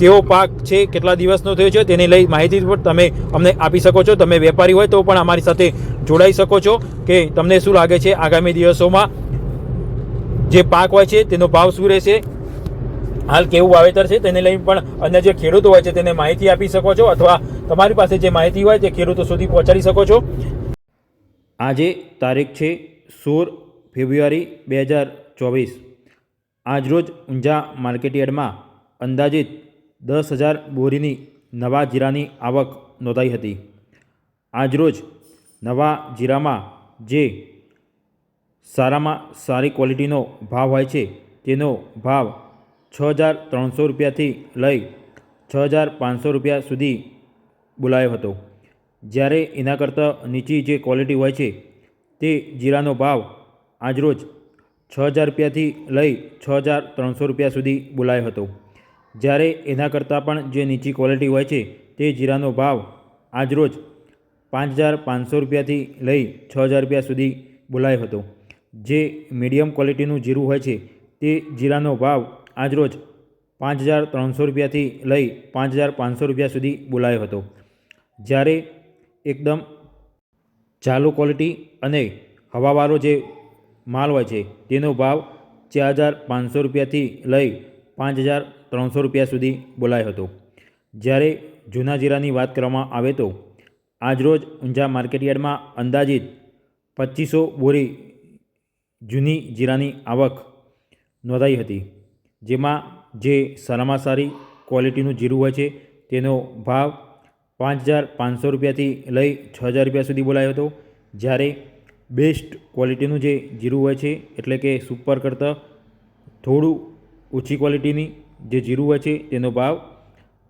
કેવો પાક છે, કેટલા દિવસનો થયો છે, તેને લઈ માહિતી પણ તમે અમને આપી શકો છો. તમે વેપારી હોય તો પણ અમારી સાથે જોડાઈ શકો છો કે તમને શું લાગે છે આગામી દિવસોમાં. જે પાક હોય છે, તેનો ભાવ શું રહેશે? હાલ કેવું વાવેતર છે, તેને લઈ પણ અન્ય જે ખેડૂતો હોય છે, તેને માહિતી આપી શકો છો અથવા તમારી પાસે જે માહિતી હોય તે ખેડૂતો સુધી પહોંચાડી શકો છો. આજે તારીખ છે, સોળ ફેબ્રુઆરી બે હજાર ચોવીસ. આજરોજ ઊંઝા માર્કેટયાર્ડમાં અંદાજિત દસ હજાર બોરીની નવા જીરાની આવક નોંધાઈ હતી. આજરોજ નવા જીરામાં જે સારામાં સારી ક્વોલિટીનો ભાવ હોય છે, તેનો ભાવ છ હજાર ત્રણસો રૂપિયાથી લઈ છ હજાર પાંચસો રૂપિયા સુધી બોલાયો હતો. જ્યારે એના કરતાં નીચી જે ક્વોલિટી હોય છે, તે જીરાનો ભાવ આજરોજ છ હજાર રૂપિયાથી લઈ છ હજાર ત્રણસો રૂપિયા સુધી બોલાયો હતો. જ્યારે એના કરતાં પણ જે નીચી ક્વોલિટી હોય છે, તે જીરાનો ભાવ આજરોજ પાંચ હજાર પાંચસો રૂપિયાથી લઈ છ હજાર રૂપિયા સુધી બોલાયો હતો. જે મીડિયમ ક્વોલિટીનું જીરું હોય છે, તે જીરાનો ભાવ આજરોજ પાંચ હજાર ત્રણસો રૂપિયાથી લઈ પાંચ હજાર પાંચસો રૂપિયા સુધી બોલાયો હતો. જ્યારે એકદમ ચાલુ ક્વોલિટી અને હવાવાળો જે માલ હોય છે, તેનો ભાવ ચાર હજાર પાંચસો રૂપિયાથી લઈ પાંચ હજાર ત્રણસો રૂપિયા સુધી બોલાયો હતો. જ્યારે જૂના જીરાની વાત કરવામાં આવે તો આજરોજ ઊંઝા માર્કેટયાર્ડમાં અંદાજિત પચીસો બોરી જૂની જીરાની આવક નોંધાઈ હતી, જેમાં જે સારામાં સારી ક્વોલિટીનું જીરું હોય છે તેનો ભાવ પાંચ હજાર પાંચસો રૂપિયાથી લઈ છ હજાર રૂપિયા સુધી બોલાયો હતો. જ્યારે બેસ્ટ ક્વોલિટીનું જે જીરું હોય છે, એટલે કે સુપર કરતાં થોડું ઓછી ક્વોલિટીની, જે જીરું હોય છે, તેનો ભાવ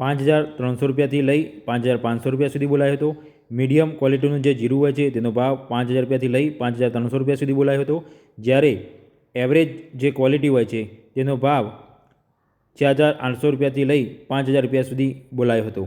પાંચ હજાર ત્રણસો રૂપિયાથી લઈ પાંચ હજાર પાંચસો રૂપિયા સુધી બોલાયો હતો. મીડિયમ ક્વોલિટીનું જે જીરું હોય છે, તેનો ભાવ પાંચ હજાર રૂપિયાથી લઈ પાંચ હજાર ત્રણસો રૂપિયા સુધી બોલાયો હતો. જ્યારે એવરેજ જે ક્વોલિટી હોય છે, તેનો ભાવ ચાર હજાર આઠસો રૂપિયાથી લઈ પાંચ હજાર રૂપિયા સુધી બોલાયો હતો.